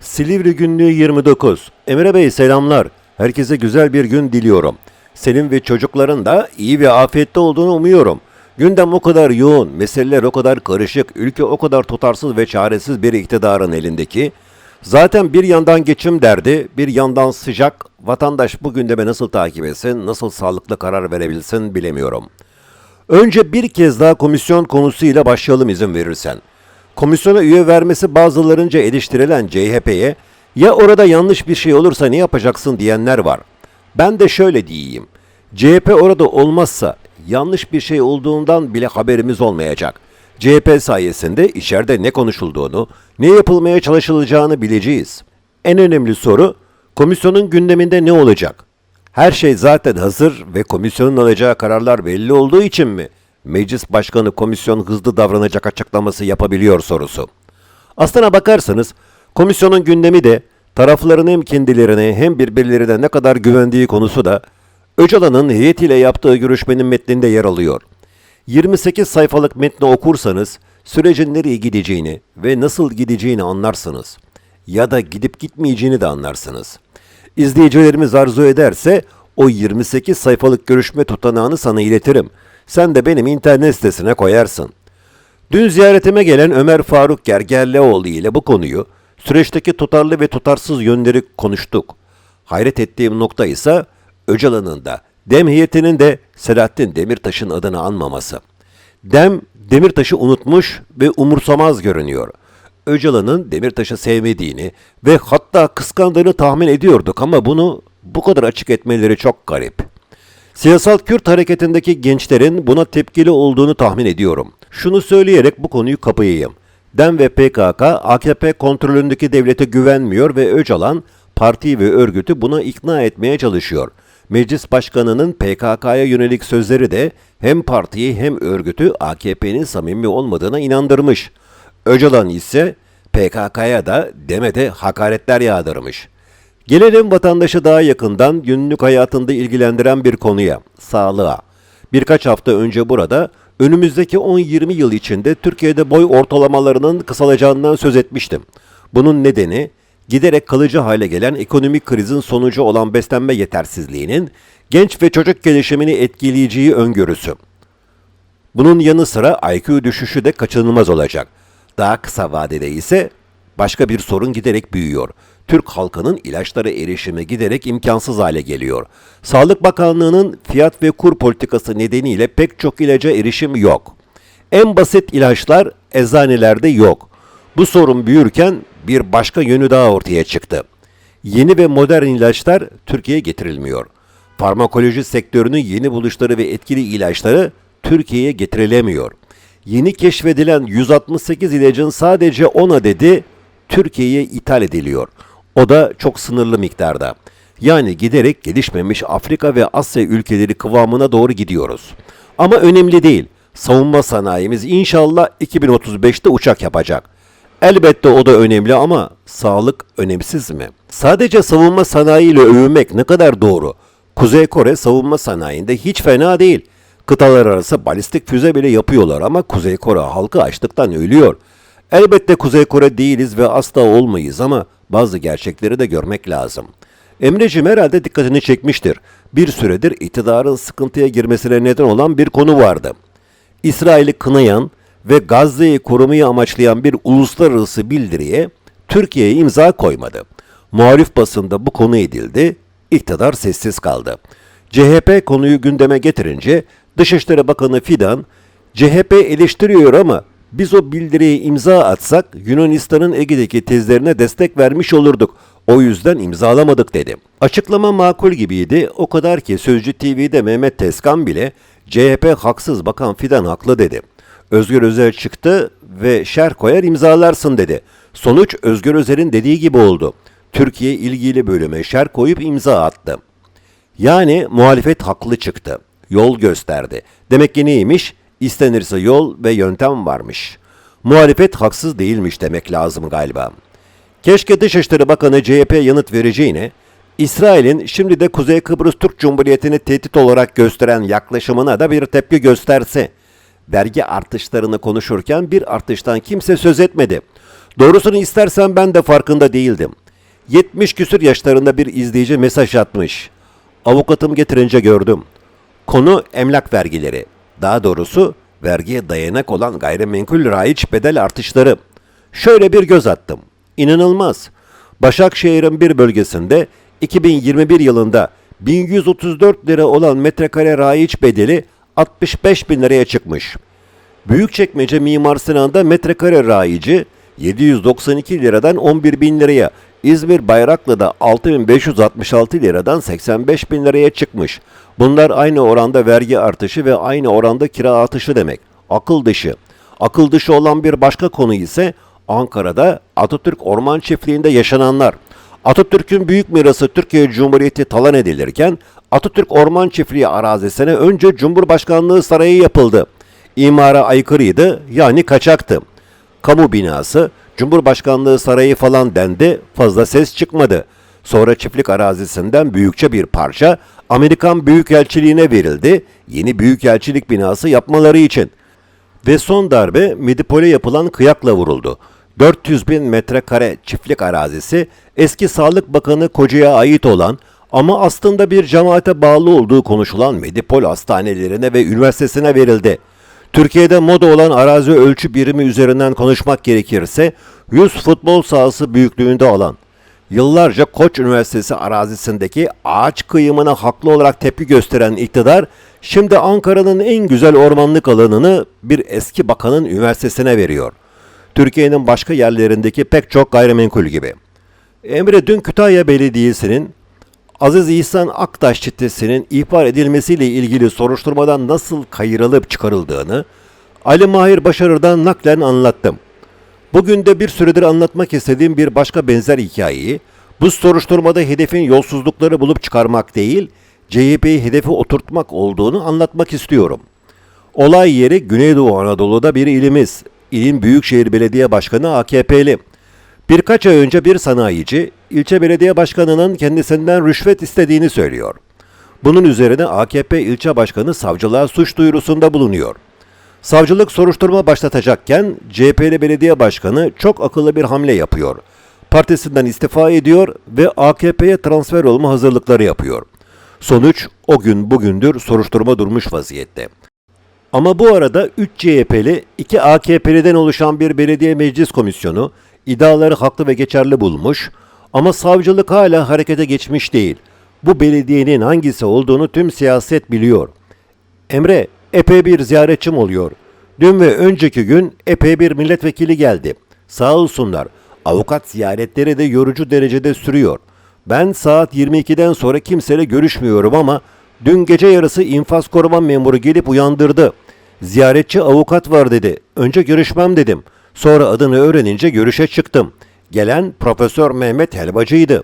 Silivri Günlüğü 29. Emre Bey selamlar. Herkese güzel bir gün diliyorum. Senin ve çocukların da iyi ve afiyette olduğunu umuyorum. Gündem o kadar yoğun, meseleler o kadar karışık, ülke o kadar tutarsız ve çaresiz bir iktidarın elindeki. Zaten bir yandan geçim derdi, bir yandan sıcak. Vatandaş bu gündeme nasıl takip etsin, nasıl sağlıklı karar verebilsin bilemiyorum. Önce bir kez daha komisyon konusuyla başlayalım izin verirsen. Komisyona üye vermesi bazılarınca eleştirilen CHP'ye ya orada yanlış bir şey olursa ne yapacaksın diyenler var. Ben de şöyle diyeyim. CHP orada olmazsa yanlış bir şey olduğundan bile haberimiz olmayacak. CHP sayesinde içeride ne konuşulduğunu, ne yapılmaya çalışılacağını bileceğiz. En önemli soru komisyonun gündeminde ne olacak? Her şey zaten hazır ve komisyonun alacağı kararlar belli olduğu için mi meclis başkanı komisyon hızlı davranacak açıklaması yapabiliyor sorusu. Aslına bakarsanız komisyonun gündemi de tarafların hem kendilerine hem birbirlerine ne kadar güvendiği konusu da Öcalan'ın heyetiyle yaptığı görüşmenin metninde yer alıyor. 28 sayfalık metni okursanız sürecin nereye gideceğini ve nasıl gideceğini anlarsınız. Ya da gidip gitmeyeceğini de anlarsınız. İzleyicilerimiz arzu ederse o 28 sayfalık görüşme tutanağını sana iletirim. Sen de benim internet sitesine koyarsın. Dün ziyaretime gelen Ömer Faruk Gergerlioğlu ile bu konuyu, süreçteki tutarlı ve tutarsız yönleri konuştuk. Hayret ettiğim nokta ise Öcalan'ın da, Dem heyetinin de Selahattin Demirtaş'ın adını anmaması. Dem, Demirtaş'ı unutmuş ve umursamaz görünüyor. Öcalan'ın Demirtaş'ı sevmediğini ve hatta kıskandığını tahmin ediyorduk ama bunu bu kadar açık etmeleri çok garip. Siyasal Kürt hareketindeki gençlerin buna tepkili olduğunu tahmin ediyorum. Şunu söyleyerek bu konuyu kapayayım. DEM ve PKK, AKP kontrolündeki devlete güvenmiyor ve Öcalan, partiyi ve örgütü buna ikna etmeye çalışıyor. Meclis Başkanı'nın PKK'ya yönelik sözleri de hem partiyi hem örgütü AKP'nin samimi olmadığına inandırmış. Öcalan ise PKK'ya da demede hakaretler yağdırmış. Gelelim vatandaşı daha yakından günlük hayatında ilgilendiren bir konuya, sağlığa. Birkaç hafta önce burada önümüzdeki 10-20 yıl içinde Türkiye'de boy ortalamalarının kısalacağından söz etmiştim. Bunun nedeni giderek kalıcı hale gelen ekonomik krizin sonucu olan beslenme yetersizliğinin genç ve çocuk gelişimini etkileyeceği öngörüsü. Bunun yanı sıra IQ düşüşü de kaçınılmaz olacak. Daha kısa vadede ise başka bir sorun giderek büyüyor. Türk halkının ilaçlara erişimi giderek imkansız hale geliyor. Sağlık Bakanlığı'nın fiyat ve kur politikası nedeniyle pek çok ilaca erişim yok. En basit ilaçlar eczanelerde yok. Bu sorun büyürken bir başka yönü daha ortaya çıktı. Yeni ve modern ilaçlar Türkiye'ye getirilmiyor. Farmakoloji sektörünün yeni buluşları ve etkili ilaçları Türkiye'ye getirilemiyor. Yeni keşfedilen 168 ilacın sadece 10 adedi Türkiye'ye ithal ediliyor. O da çok sınırlı miktarda. Yani giderek gelişmemiş Afrika ve Asya ülkeleri kıvamına doğru gidiyoruz. Ama önemli değil. Savunma sanayimiz inşallah 2035'te uçak yapacak. Elbette o da önemli ama sağlık önemsiz mi? Sadece savunma sanayiyle övünmek ne kadar doğru? Kuzey Kore savunma sanayinde hiç fena değil. Kıtalar arası balistik füze bile yapıyorlar ama Kuzey Kore halkı açlıktan ölüyor. Elbette Kuzey Kore değiliz ve asla olmayız ama bazı gerçekleri de görmek lazım. Emreciğim herhalde dikkatini çekmiştir. Bir süredir iktidarın sıkıntıya girmesine neden olan bir konu vardı. İsrail'i kınayan ve Gazze'yi korumayı amaçlayan bir uluslararası bildiriye Türkiye imza koymadı. Muhalif basında bu konu edildi, iktidar sessiz kaldı. CHP konuyu gündeme getirince Dışişleri Bakanı Fidan, CHP eleştiriyor ama biz o bildiriye imza atsak Yunanistan'ın Ege'deki tezlerine destek vermiş olurduk. O yüzden imzalamadık dedi. Açıklama makul gibiydi. O kadar ki Sözcü TV'de Mehmet Tezkan bile CHP haksız bakan Fidan haklı dedi. Özgür Özel çıktı ve şer koyar imzalarsın dedi. Sonuç Özgür Özel'in dediği gibi oldu. Türkiye ilgili bölüme şer koyup imza attı. Yani muhalefet haklı çıktı. Yol gösterdi. Demek ki neymiş? İstenirse yol ve yöntem varmış. Muhalefet haksız değilmiş demek lazım galiba. Keşke Dışişleri Bakanı CHP yanıt vereceğine, İsrail'in şimdi de Kuzey Kıbrıs Türk Cumhuriyeti'ni tehdit olarak gösteren yaklaşımına da bir tepki gösterse. Vergi artışlarını konuşurken bir artıştan kimse söz etmedi. Doğrusunu istersen ben de farkında değildim. 70 küsür yaşlarında bir izleyici mesaj atmış. Avukatım getirince gördüm. Konu emlak vergileri. Daha doğrusu vergiye dayanak olan gayrimenkul raiç bedel artışları. Şöyle bir göz attım. İnanılmaz. Başakşehir'in bir bölgesinde 2021 yılında 1134 lira olan metrekare raiç bedeli 65 bin liraya çıkmış. Büyükçekmece Mimar Sinan'da metrekare rayici 792 liradan 11 bin liraya, İzmir Bayraklı'da 6566 liradan 85 bin liraya çıkmış. Bunlar aynı oranda vergi artışı ve aynı oranda kira artışı demek. Akıl dışı. Akıl dışı olan bir başka konu ise Ankara'da Atatürk Orman Çiftliği'nde yaşananlar. Atatürk'ün büyük mirası Türkiye Cumhuriyeti talan edilirken Atatürk Orman Çiftliği arazisine önce Cumhurbaşkanlığı Sarayı yapıldı. İmara aykırıydı yani kaçaktı. Kamu binası, Cumhurbaşkanlığı Sarayı falan dendi fazla ses çıkmadı. Sonra çiftlik arazisinden büyükçe bir parça Amerikan Büyükelçiliğine verildi yeni Büyükelçilik binası yapmaları için. Ve son darbe Medipol'e yapılan kıyakla vuruldu. 400 bin metrekare çiftlik arazisi eski Sağlık Bakanı Koca'ya ait olan ama aslında bir cemaate bağlı olduğu konuşulan Medipol hastanelerine ve üniversitesine verildi. Türkiye'de moda olan arazi ölçü birimi üzerinden konuşmak gerekirse 100 futbol sahası büyüklüğünde alan. Yıllarca Koç Üniversitesi arazisindeki ağaç kıyımına haklı olarak tepki gösteren iktidar, şimdi Ankara'nın en güzel ormanlık alanını bir eski bakanın üniversitesine veriyor. Türkiye'nin başka yerlerindeki pek çok gayrimenkul gibi. Emre dün Kütahya Belediyesi'nin Aziz İhsan Aktaş çetesinin ihbar edilmesiyle ilgili soruşturmadan nasıl kayırılıp çıkarıldığını Ali Mahir Başarır'dan naklen anlattım. Bugün de bir süredir anlatmak istediğim bir başka benzer hikayeyi, bu soruşturmada hedefin yolsuzlukları bulup çıkarmak değil, CHP'yi hedefe oturtmak olduğunu anlatmak istiyorum. Olay yeri Güneydoğu Anadolu'da bir ilimiz. İlin Büyükşehir Belediye Başkanı AKP'li. Birkaç ay önce bir sanayici, ilçe belediye başkanının kendisinden rüşvet istediğini söylüyor. Bunun üzerine AKP ilçe başkanı savcılığa suç duyurusunda bulunuyor. Savcılık soruşturma başlatacakken CHP'li belediye başkanı çok akıllı bir hamle yapıyor. Partisinden istifa ediyor ve AKP'ye transfer olma hazırlıkları yapıyor. Sonuç o gün bugündür soruşturma durmuş vaziyette. Ama bu arada 3 CHP'li, 2 AKP'liden oluşan bir belediye meclis komisyonu iddiaları haklı ve geçerli bulmuş ama savcılık hala harekete geçmiş değil. Bu belediyenin hangisi olduğunu tüm siyaset biliyor. Emre, epey bir ziyaretçim oluyor. Dün ve önceki gün epey bir milletvekili geldi. Sağ olsunlar. Avukat ziyaretleri de yorucu derecede sürüyor. Ben saat 22'den sonra kimseyle görüşmüyorum ama dün gece yarısı infaz koruma memuru gelip uyandırdı. Ziyaretçi avukat var dedi. Önce görüşmem dedim. Sonra adını öğrenince görüşe çıktım. Gelen Profesör Mehmet Helvacı'ydı.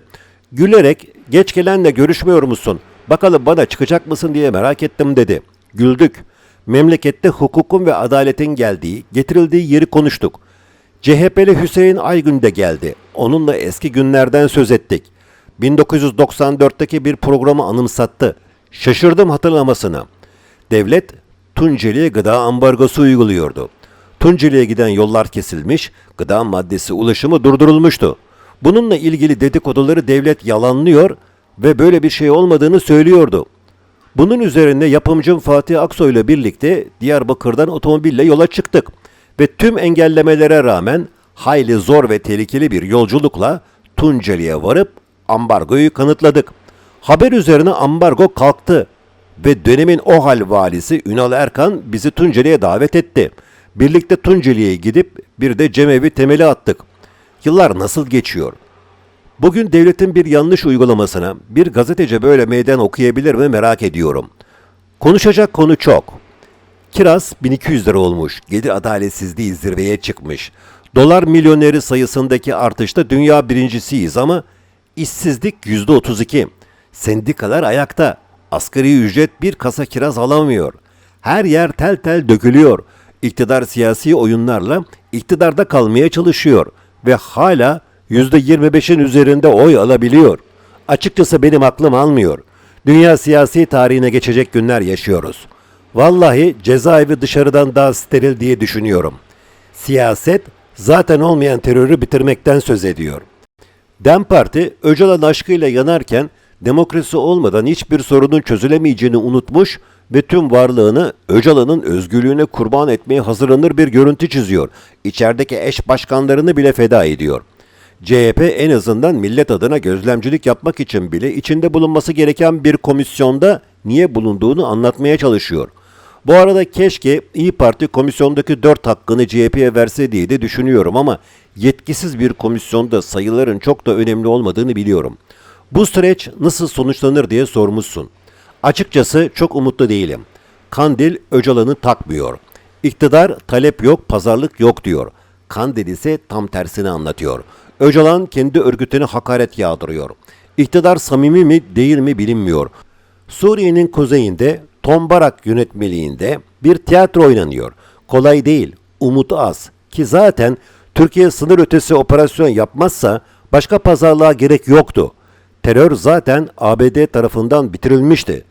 Gülerek geç gelenle görüşmüyor musun? Bakalım bana çıkacak mısın diye merak ettim dedi. Güldük. Memlekette hukukun ve adaletin geldiği, getirildiği yeri konuştuk. CHP'li Hüseyin Aygün de geldi. Onunla eski günlerden söz ettik. 1994'teki bir programı anımsattı. Şaşırdım hatırlamasına. Devlet Tunceli'ye gıda ambargosu uyguluyordu. Tunceli'ye giden yollar kesilmiş, gıda maddesi ulaşımı durdurulmuştu. Bununla ilgili dedikoduları devlet yalanlıyor ve böyle bir şey olmadığını söylüyordu. Bunun üzerine yapımcım Fatih Aksoy ile birlikte Diyarbakır'dan otomobille yola çıktık ve tüm engellemelere rağmen hayli zor ve tehlikeli bir yolculukla Tunceli'ye varıp ambargoyu kanıtladık. Haber üzerine ambargo kalktı ve dönemin o hal valisi Ünal Erkan bizi Tunceli'ye davet etti. Birlikte Tunceli'ye gidip bir de cemevi temeli attık. Yıllar nasıl geçiyor? Bugün devletin bir yanlış uygulamasına bir gazeteci böyle meydan okuyabilir mi merak ediyorum. Konuşacak konu çok. Kiraz 1200 lira olmuş. Gelir adaletsizliği zirveye çıkmış. Dolar milyoneri sayısındaki artışta dünya birincisiyiz ama işsizlik %32. Sendikalar ayakta. Asgari ücret bir kasa kiraz alamıyor. Her yer tel tel dökülüyor. İktidar siyasi oyunlarla iktidarda kalmaya çalışıyor ve hala %25'in üzerinde oy alabiliyor. Açıkçası benim aklım almıyor. Dünya siyasi tarihine geçecek günler yaşıyoruz. Vallahi cezaevi dışarıdan daha steril diye düşünüyorum. Siyaset Zaten olmayan terörü bitirmekten söz ediyor. DEM Parti Öcalan aşkıyla yanarken demokrasi olmadan hiçbir sorunun çözülemeyeceğini unutmuş ve tüm varlığını Öcalan'ın özgürlüğüne kurban etmeye hazırlanır bir görüntü çiziyor. İçerideki eş başkanlarını bile feda ediyor. CHP en azından millet adına gözlemcilik yapmak için bile içinde bulunması gereken bir komisyonda niye bulunduğunu anlatmaya çalışıyor. Bu arada keşke İyi Parti komisyondaki dört hakkını CHP'ye verse diye de düşünüyorum ama yetkisiz bir komisyonda sayıların çok da önemli olmadığını biliyorum. Bu süreç nasıl sonuçlanır diye sormuşsun. Açıkçası çok umutlu değilim. Kandil Öcalan'ı takmıyor. İktidar talep yok, pazarlık yok diyor. Kandil ise tam tersini anlatıyor. Öcalan kendi örgütüne hakaret yağdırıyor. İktidar samimi mi değil mi bilinmiyor. Suriye'nin kuzeyinde Tombarak yönetmeliğinde bir tiyatro oynanıyor. Kolay değil, umutu az ki zaten Türkiye sınır ötesi operasyon yapmazsa başka pazarlığa gerek yoktu. Terör zaten ABD tarafından bitirilmişti.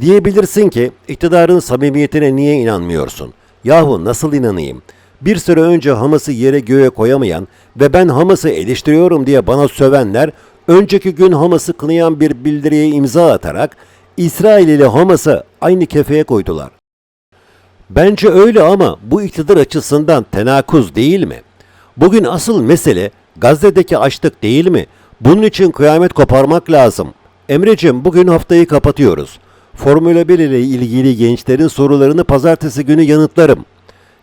Diyebilirsin ki iktidarın samimiyetine niye inanmıyorsun? Yahu nasıl inanayım? Bir süre önce Hamas'ı yere göğe koyamayan ve ben Hamas'ı eleştiriyorum diye bana sövenler, önceki gün Hamas'ı kınayan bir bildiriye imza atarak İsrail ile Hamas'ı aynı kefeye koydular. Bence öyle ama bu iktidar açısından tenakuz değil mi? Bugün asıl mesele Gazze'deki açlık değil mi? Bunun için kıyamet koparmak lazım. Emreciğim bugün haftayı kapatıyoruz. Formula 1 ile ilgili gençlerin sorularını pazartesi günü yanıtlarım.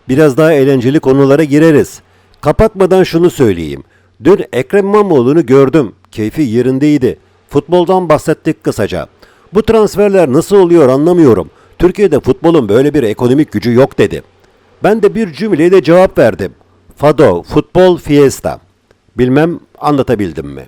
Biraz daha eğlenceli konulara gireriz. Kapatmadan şunu söyleyeyim. Dün Ekrem İmamoğlu'nu gördüm. Keyfi yerindeydi. Futboldan bahsettik kısaca. Bu transferler nasıl oluyor anlamıyorum. Türkiye'de futbolun böyle bir ekonomik gücü yok dedi. Ben de bir cümleyle cevap verdim. Fado, futbol fiesta. Bilmem anlatabildim mi?